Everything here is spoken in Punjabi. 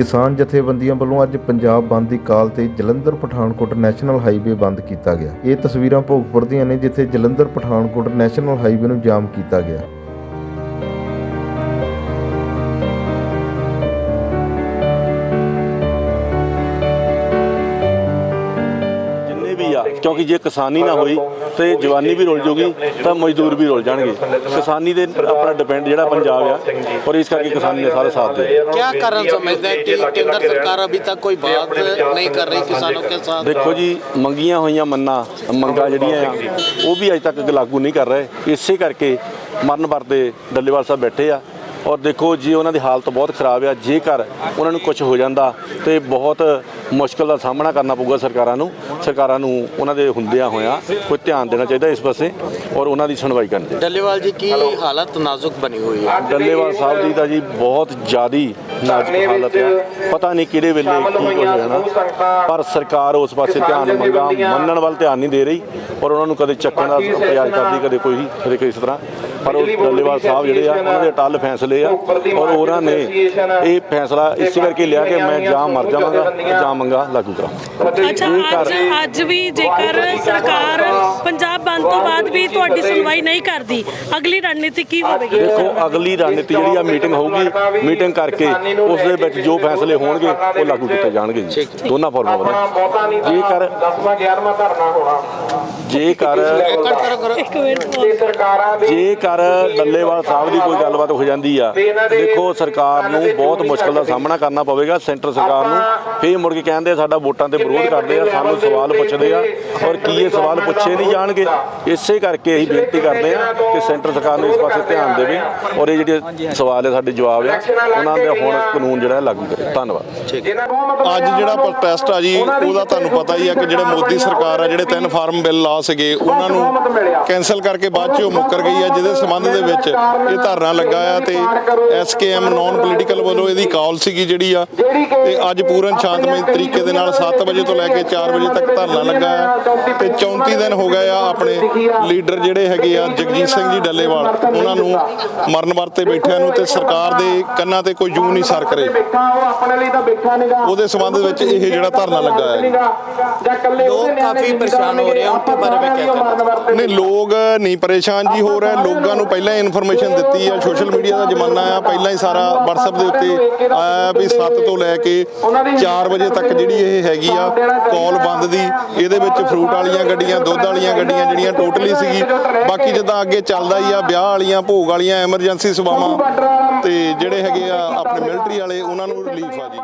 ਕਿਸਾਨ ਜਥੇਬੰਦੀਆਂ ਵੱਲੋਂ ਅੱਜ ਪੰਜਾਬ ਬੰਦ ਦੀ ਕਾਲ ਤੇ ਜਲੰਧਰ ਪਠਾਨਕੋਟ ਨੈਸ਼ਨਲ ਹਾਈਵੇ ਬੰਦ ਕੀਤਾ ਗਿਆ। ਇਹ ਤਸਵੀਰਾਂ ਭੋਗਪੁਰ ਦੀਆਂ ਨੇ, ਜਿੱਥੇ ਜਲੰਧਰ ਪਠਾਨਕੋਟ ਨੈਸ਼ਨਲ ਹਾਈਵੇ ਨੂੰ ਜਾਮ ਕੀਤਾ ਗਿਆ। ਕਿਉਂਕਿ ਜੇ ਕਿਸਾਨੀ ਨਾ ਹੋਈ ਤੇ ਜਵਾਨੀ ਵੀ ਰੁਲ ਜੂਗੀ ਤਾਂ ਮਜ਼ਦੂਰ ਵੀ ਰੁਲ ਜਾਣਗੇ ਕਿਸਾਨੀ ਦੇ ਆਪਣਾ ਡਿਪੈਂਡ ਜਿਹੜਾ ਪੰਜਾਬ ਆ ਔਰ ਇਸ ਕਰਕੇ ਕਿਸਾਨੀ ਨੇ ਸਾਰਾ साथ दिया क्या कारण समझते हैं कि केंद्र सरकार अभी तक कोई बात नहीं कर रही किसानों के साथ ਦੇਖੋ ਜੀ ਮੰਗੀਆਂ ਹੋਈਆਂ ਮੰਨਾਂ ਮੰਗਾਂ ਜਿਹੜੀਆਂ ਆ ਉਹ ਵੀ ਅਜੇ ਤੱਕ ਲਾਗੂ ਨਹੀਂ ਕਰ ਰਹੇ ਇਸੇ ਕਰਕੇ ਮਰਨ ਵਰਤੇ ਡੱਲੇਵਾਲ ਸਾਹਿਬ ਬੈਠੇ ਆ ਔਰ ਦੇਖੋ ਜੀ ਉਹਨਾਂ ਦੀ ਹਾਲਤ ਬਹੁਤ ਖਰਾਬ ਆ। ਜੇਕਰ ਉਹਨਾਂ ਨੂੰ ਕੁਝ ਹੋ ਜਾਂਦਾ ਤੇ ਬਹੁਤ ਮੁਸ਼ਕਲ ਦਾ ਸਾਹਮਣਾ ਕਰਨਾ ਪਊਗਾ ਸਰਕਾਰਾਂ ਨੂੰ। ਸਰਕਾਰਾਂ ਨੂੰ ਉਹਨਾਂ ਦੇ ਹੁੰਦਿਆਂ ਹੋਇਆਂ ਕੋਈ ਧਿਆਨ ਦੇਣਾ ਚਾਹੀਦਾ ਇਸ ਪਾਸੇ ਔਰ ਉਹਨਾਂ ਦੀ ਸੁਣਵਾਈ ਕਰਨੀ ਦੇ ਡੱਲੇਵਾਲ ਜੀ ਕੀ ਹਾਲਤ ਨਾਜ਼ੁਕ ਬਣੀ ਹੋਈ ਹੈ? ਡੱਲੇਵਾਲ ਸਾਹਿਬ ਜੀ ਦਾ ਜੀ ਬਹੁਤ ਜ਼ਿਆਦੀ ਨਾਜ਼ੁਕ ਹਾਲਤ ਹੈ ਪਤਾ ਨਹੀਂ ਕਿਹੜੇ ਵੇਲੇ ਕੀ ਹੋ ਜਾਣਾ ਪਰ ਸਰਕਾਰ ਉਸ ਪਾਸੇ ਧਿਆਨ ਨਹੀਂ ਮੰਗਾ ਮੰਨਣ ਵੱਲ ਧਿਆਨ ਨਹੀਂ ਦੇ ਰਹੀ ਔਰ ਉਹਨਾਂ ਨੂੰ ਕਦੇ ਚੱਕਣ ਦਾ ਪ੍ਰਯਾਸ ਕਰਦੀ ਕਦੇ ਕੋਈ ਕਦੇ ਇਸ ਤਰ੍ਹਾਂ। ਪਰ ਉਹ ਡੱਲੇਵਾਲ ਸਾਹਿਬ ਜਿਹੜੇ ਆ ਉਹਨਾਂ ਦੇ ਟੱਲ ਫੈਸਲੇ ਆ ਔਰ ਉਹਨਾਂ ਨੇ ਇਹ ਫੈਸਲਾ ਇਸੇ ਕਰਕੇ ਲਿਆ ਕਿ ਮੈਂ ਜਾਂ ਮਰ ਜਾਵਾਂਗਾ ਜਾਂ ਮੰਗਾ ਲਾਗੂ ਕਰਾਂ। ਅੱਛਾ ਅੱਜ ਅੱਜ ਵੀ ਜੇਕਰ ਸਰਕਾਰ ਪੰਜਾਬ ਬੰਦ ਤੋਂ ਬਾਅਦ ਵੀ ਤੁਹਾਡੀ ਸੁਣਵਾਈ ਨਹੀਂ ਕਰਦੀ ਅਗਲੀ ਰਣਨੀਤੀ ਕੀ ਹੋਵੇਗੀ? ਦੇਖੋ ਅਗਲੀ ਰਣਨੀਤੀ ਜਿਹੜੀ ਆ ਮੀਟਿੰਗ ਹੋਊਗੀ ਮੀਟਿੰਗ ਕਰਕੇ ਉਸ ਦੇ ਵਿੱਚ ਜੋ ਫੈਸਲੇ ਹੋਣਗੇ ਉਹ ਲਾਗੂ ਕੀਤੇ ਜਾਣਗੇ ਜੀ। ਦੋਨਾਂ ਫਾਰਮਾਂ ਵੱਲੋਂ। ਜੇਕਰ 10ਵਾਂ 11ਵਾਂ ਧਰਨਾ ਹੋਣਾ। ਜੇਕਰ ਇੱਕ ਮਿੰਟ pause ਜੇਕਰ ਡੱਲੇਵਾਲ ਸਾਹਿਬ ਦੀ ਕੋਈ ਗੱਲਬਾਤ ਹੋ ਜਾਂਦੀ ਆ ਦੇਖੋ ਸਰਕਾਰ ਨੂੰ ਬਹੁਤ ਮੁਸ਼ਕਲ ਦਾ ਸਾਹਮਣਾ ਕਰਨਾ ਪਵੇਗਾ ਸੈਂਟਰ ਸਰਕਾਰ ਨੂੰ। ਫੇਰ ਮੁੜ ਕੇ ਕਹਿੰਦੇ ਆ ਸਾਡਾ ਵੋਟਾਂ ਤੇ ਵਿਰੋਧ ਕਰਦੇ ਆ ਸਾਨੂੰ ਸਵਾਲ ਪੁੱਛਦੇ ਆ ਔਰ ਕੀ ਇਹ ਸਵਾਲ ਪੁੱਛੇ ਨਹੀਂ ਜਾਣਗੇ। ਇਸੇ ਕਰਕੇ ਅਸੀਂ ਬੇਨਤੀ ਕਰਦੇ ਆ ਕਿ ਸੈਂਟਰ ਸਰਕਾਰ ਨੂੰ ਇਸ ਪਾਸੇ ਧਿਆਨ ਦੇਵੇ ਔਰ ਇਹ ਜਿਹੜੇ ਸਵਾਲ ਹੈ ਸਾਡੇ ਜਵਾਬ ਆ ਉਹਨਾਂ ਦੇ ਹੁਣ ਕਾਨੂੰਨ ਜਿਹੜਾ ਲਾਗੂ ਕਰੇ। ਧੰਨਵਾਦ। ਅੱਜ ਜਿਹੜਾ ਪ੍ਰੋਟੈਸਟ ਆ ਜੀ ਉਹਦਾ ਤੁਹਾਨੂੰ ਪਤਾ ਹੀ ਆ ਕਿ ਜਿਹੜੇ ਮੋਦੀ ਸਰਕਾਰ ਆ ਜਿਹੜੇ ਤਿੰਨ ਫਾਰਮ ਬਿੱਲ ਲਾ ਸਭਾ ਸੀਗੇ ਉਹਨਾਂ ਨੂੰ ਕੈਨਸਲ ਕਰਕੇ ਬਾਅਦ 'ਚ ਉਹ ਮੁੱਕਰ ਗਈ ਹੈ ਜਿਹਦੇ ਸੰਬੰਧ ਦੇ ਵਿੱਚ ਇਹ ਧਰਨਾ ਲੱਗਾ ਆ ਤੇ ਐਸਕੇਐਮ ਨਾਨ ਪੋਲੀਟੀਕਲ ਵੱਲੋਂ ਇਹਦੀ ਕਾਲ ਸੀਗੀ ਜਿਹੜੀ ਆ ਤੇ ਅੱਜ ਪੂਰਨ ਸ਼ਾਂਤਮਈ ਤਰੀਕੇ ਦੇ ਨਾਲ 7 ਵਜੇ ਤੋਂ ਲੈ ਕੇ 4 ਵਜੇ ਤੱਕ ਧਰਨਾ ਲੱਗਾ ਆ। ਤੇ 34 ਦਿਨ ਹੋ ਗਏ ਆ ਆਪਣੇ ਲੀਡਰ ਜਿਹੜੇ ਹੈਗੇ ਆ ਜਗਜੀਤ ਸਿੰਘ ਜੀ ਡੱਲੇਵਾਲ ਉਹਨਾਂ ਨੂੰ ਮਰਨ ਵਰਤੇ ਬੈਠਿਆਂ ਨੂੰ ਤੇ ਸਰਕਾਰ ਦੇ ਕੰਨਾਂ ਤੇ ਕੋਈ ਜੂ ਨਹੀਂ ਸਰ ਕਰੇ। ਉਹਦੇ ਸੰਬੰਧ ਵਿੱਚ ਇਹ ਜਿਹੜਾ ਧਰਨਾ ਲੱਗਾ ਹੈ। ਲੋਕ ਕਾਫੀ ਪਰੇਸ਼ਾਨ ਹੋ ਰਹੇ ਹਨ ਬਾਰੇ ਕੀ ਕਹਿਣਾ ਨਹੀਂ ਲੋਕ ਨਹੀਂ ਪਰੇਸ਼ਾਨ ਜੀ ਹੋ ਰਹੇ। ਲੋਕਾਂ ਨੂੰ ਪਹਿਲਾਂ ਹੀ ਇਨਫੋਰਮੇਸ਼ਨ ਦਿੱਤੀ ਆ। ਸੋਸ਼ਲ ਮੀਡੀਆ ਦਾ ਜ਼ਮਾਨਾ ਆ। ਪਹਿਲਾਂ ਹੀ ਸਾਰਾ WhatsApp ਦੇ ਉੱਤੇ ਆਇਆ ਵੀ 7 ਤੋਂ ਲੈ ਕੇ 4 ਵਜੇ ਤੱਕ ਜਿਹੜੀ ਇਹ ਹੈਗੀ ਆ ਕਾਲ ਬੰਦ ਦੀ। ਇਹਦੇ ਵਿੱਚ ਫਰੂਟ ਵਾਲੀਆਂ ਗੱਡੀਆਂ ਦੁੱਧ ਵਾਲੀਆਂ ਗੱਡੀਆਂ ਜਿਹੜੀਆਂ ਟੋਟਲੀ ਸੀਗੀ। ਬਾਕੀ ਜਿੱਦਾਂ ਅੱਗੇ ਚੱਲਦਾ ਹੀ ਆ ਵਿਆਹ ਵਾਲੀਆਂ ਭੋਗ ਵਾਲੀਆਂ ਐਮਰਜੈਂਸੀ ਸੇਵਾਵਾਂ ਤੇ ਜਿਹੜੇ ਹੈਗੇ ਆ ਆਪਣੇ ਮਿਲਟਰੀ ਵਾਲੇ ਉਹਨਾਂ ਨੂੰ ਰਿਲੀਫ ਆ ਜੀ।